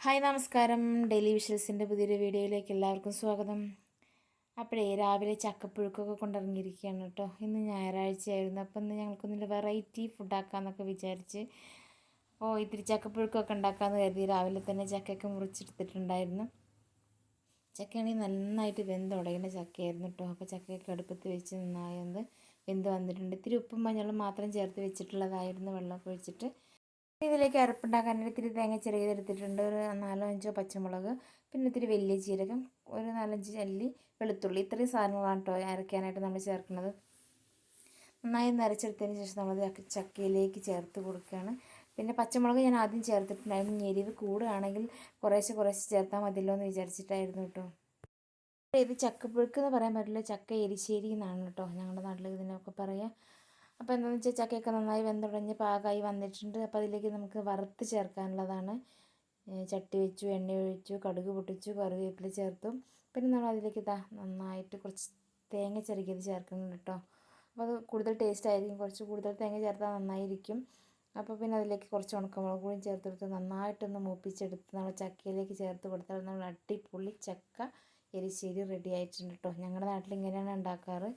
Hi നമസ്കാരം. Daily വിഷൽസിന്റെ പുതിയൊരു വീഡിയോയിലേക്ക് എല്ലാവർക്കും സ്വാഗതം. അപ്പോഴേ രാവിലെ ചക്കപ്പുഴുക്കൊക്കെ കൊണ്ടിറങ്ങിയിരിക്കുകയാണ് കേട്ടോ. ഇന്ന് ഞായറാഴ്ചയായിരുന്നു. അപ്പം ഇന്ന് ഞങ്ങൾക്കൊന്നിന്റെ വെറൈറ്റി ഫുഡാക്കാമെന്നൊക്കെ വിചാരിച്ച് ഓ ഇത്തിരി ചക്കപ്പുഴുക്കൊക്കെ ഉണ്ടാക്കാമെന്ന് കരുതി രാവിലെ തന്നെ ചക്കയൊക്കെ മുറിച്ചെടുത്തിട്ടുണ്ടായിരുന്നു. ചക്കയാണെങ്കിൽ നന്നായിട്ട് വെന്ത് ഉടയുന്ന ചക്കയായിരുന്നു കേട്ടോ. അപ്പോൾ ചക്കയൊക്കെ അടുപ്പത്ത് വെച്ച് നന്നായത് വെന്ത് വന്നിട്ടുണ്ട്. ഇത്തിരി ഉപ്പും മഞ്ഞളും മാത്രം ചേർത്ത് വെച്ചിട്ടുള്ളതായിരുന്നു വെള്ളമൊക്കെ ഒഴിച്ചിട്ട്. ഇതിലേക്ക് അരപ്പുണ്ടാക്കാനായിട്ട് ഇത്തിരി തേങ്ങ ചെറിയതെടുത്തിട്ടുണ്ട് ഒരു നാലോ അഞ്ചോ പച്ചമുളക് പിന്നെ ഇത്തിരി വലിയ ജീരകം ഒരു നാലഞ്ച് ചല്ലി വെളുത്തുള്ളി. ഇത്രയും സാധനങ്ങളാണ് കേട്ടോ അരയ്ക്കാനായിട്ട് നമ്മൾ ചേർക്കുന്നത്. നന്നായി നരച്ചെടുത്തതിന് ശേഷം നമ്മൾ ചക്കയിലേക്ക് ചേർത്ത് കൊടുക്കുകയാണ്. പിന്നെ പച്ചമുളക് ഞാൻ ആദ്യം ചേർത്തിട്ടുണ്ടായിരുന്നു. എരിവ് കൂടുകയാണെങ്കിൽ കുറേശ്ശെ കുറേശ്ശെ ചേർത്താൽ മതിയല്ലോ എന്ന് വിചാരിച്ചിട്ടായിരുന്നു കേട്ടോ ഇത് ചക്കപ്പുഴുക്ക് എന്ന് പറയാൻ പറ്റില്ല. ചക്ക എരിശ്ശേരി എന്നാണ് കേട്ടോ ഞങ്ങളുടെ നാട്ടിൽ ഇതിനൊക്കെ പറയുക അപ്പോൾ എന്താണെന്ന് വെച്ചാൽ ചക്കയൊക്കെ നന്നായി വെന്തുടഞ്ഞ് പാകമായി വന്നിട്ടുണ്ട്. അപ്പോൾ അതിലേക്ക് നമുക്ക് വറുത്ത് ചേർക്കാനുള്ളതാണ്. ചട്ടി വെച്ചു എണ്ണ ഒഴിച്ചു കടുക് പൊട്ടിച്ചു കറിവേപ്പില ചേർത്തു. പിന്നെ നമ്മൾ അതിലേക്ക് ഇതാ നന്നായിട്ട് കുറച്ച് തേങ്ങ ചെറുക്കിയത് ചേർക്കുന്നുണ്ട് കേട്ടോ. അപ്പോൾ അത് കൂടുതൽ ടേസ്റ്റ് ആയിരിക്കും. കുറച്ച് കൂടുതൽ തേങ്ങ ചേർത്താൽ നന്നായിരിക്കും. അപ്പോൾ പിന്നെ അതിലേക്ക് കുറച്ച് ഉണക്കമുളക് കൂടി ചേർത്തെടുത്ത് നന്നായിട്ടൊന്ന് മൂപ്പിച്ചെടുത്ത് നമ്മൾ ചക്കയിലേക്ക് ചേർത്ത് കൊടുത്താൽ നമ്മൾ അടിപൊളി ചക്ക എരിശ്ശേരി റെഡി ആയിട്ടുണ്ട് കേട്ടോ. ഞങ്ങളുടെ നാട്ടിൽ ഇങ്ങനെയാണ് ഉണ്ടാക്കാറ്.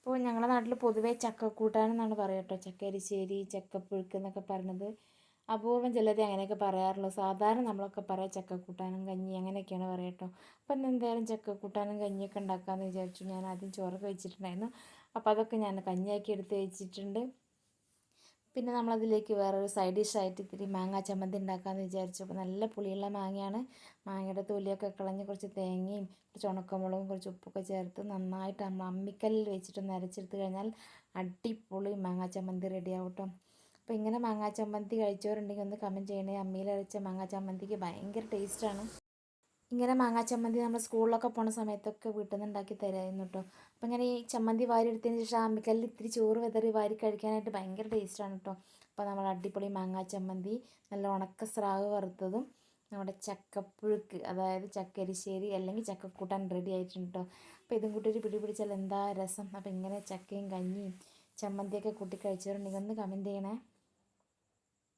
ഇപ്പോൾ ഞങ്ങളുടെ നാട്ടിൽ പൊതുവേ ചക്കക്കൂട്ടാൻ എന്നാണ് പറയുക കേട്ടോ ചക്ക എരിശ്ശേരി ചക്കപ്പുഴുക്ക് എന്നൊക്കെ പറയണത് അപൂർവം ചിലരെ അങ്ങനെയൊക്കെ പറയാറുള്ളൂ സാധാരണ നമ്മളൊക്കെ പറയാം ചക്കക്കൂട്ടാനും കഞ്ഞി അങ്ങനെയൊക്കെയാണ് പറയുക കേട്ടോ അപ്പം ഇന്ന് എന്തായാലും ചക്കക്കൂട്ടാനും കഞ്ഞിയൊക്കെ ഉണ്ടാക്കാമെന്ന് വിചാരിച്ചു. ഞാൻ ആദ്യം ചോറൊക്കെ വെച്ചിട്ടുണ്ടായിരുന്നു അപ്പോൾ അതൊക്കെ ഞാൻ കഞ്ഞിയാക്കി എടുത്ത് വെച്ചിട്ടുണ്ട്. പിന്നെ നമ്മളതിലേക്ക് വേറൊരു സൈഡ് ഡിഷായിട്ട് ഇത്തിരി മാങ്ങ ചമ്മന്തി ഉണ്ടാക്കാമെന്ന് വിചാരിച്ചു അപ്പോൾ നല്ല പുളിയുള്ള മാങ്ങയാണ്. മാങ്ങയുടെ തൊലിയൊക്കെ കളഞ്ഞ് കുറച്ച് തേങ്ങയും കുറച്ച് ഉണക്കമുളകും കുറച്ച് ഉപ്പൊക്കെ ചേർത്ത് നന്നായിട്ട് നമ്മൾ അമ്മിക്കല്ലിൽ വെച്ചിട്ട് നരച്ചെടുത്ത് കഴിഞ്ഞാൽ അടിപൊളി മാങ്ങ ചമ്മന്തി റെഡിയാവും കേട്ടോ അപ്പോൾ ഇങ്ങനെ മാങ്ങാ ചമ്മന്തി കഴിച്ചവരുണ്ടെങ്കിൽ ഒന്ന് കമന്റ് ചെയ്യണേ. അമ്മിയിൽ അരച്ച മാങ്ങാ ചമ്മന്തിക്ക് ഭയങ്കര ടേസ്റ്റാണ് ഇങ്ങനെ മാങ്ങാ ചമ്മന്തി നമ്മൾ സ്കൂളിലൊക്കെ പോണ സമയത്തൊക്കെ വീട്ടിൽ നിന്ന് ഉണ്ടാക്കി തരായിരുന്നു കേട്ടോ അപ്പം ഇങ്ങനെ ഈ ചമ്മന്തി വാരി എടുത്തതിന് ശേഷം അമ്മിക്കല്ലിൽ ഇത്തിരി ചോറ് വെതറി വാരി കഴിക്കാനായിട്ട് ഭയങ്കര ടേസ്റ്റാണ് കേട്ടോ അപ്പോൾ നമ്മൾ അടിപൊളി മാങ്ങാ ചമ്മന്തി നല്ല ഉണക്ക സ്രാവ് വറുത്തതും നമ്മുടെ ചക്കപ്പുഴുക്ക് അതായത് ചക്കരിശ്ശേരി അല്ലെങ്കിൽ ചക്കക്കൂട്ടാൻ റെഡി ആയിട്ടുണ്ട് കേട്ടോ അപ്പോൾ ഇതും കൂട്ടി ഒരു പിടി പിടിച്ചാൽ എന്താ രസം? അപ്പോൾ ഇങ്ങനെ ചക്കയും കഞ്ഞിയും ചമ്മന്തിയൊക്കെ കൂട്ടി കഴിച്ചവരുണ്ടെങ്കിൽ ഒന്ന് കമന്റ് ചെയ്യണേ.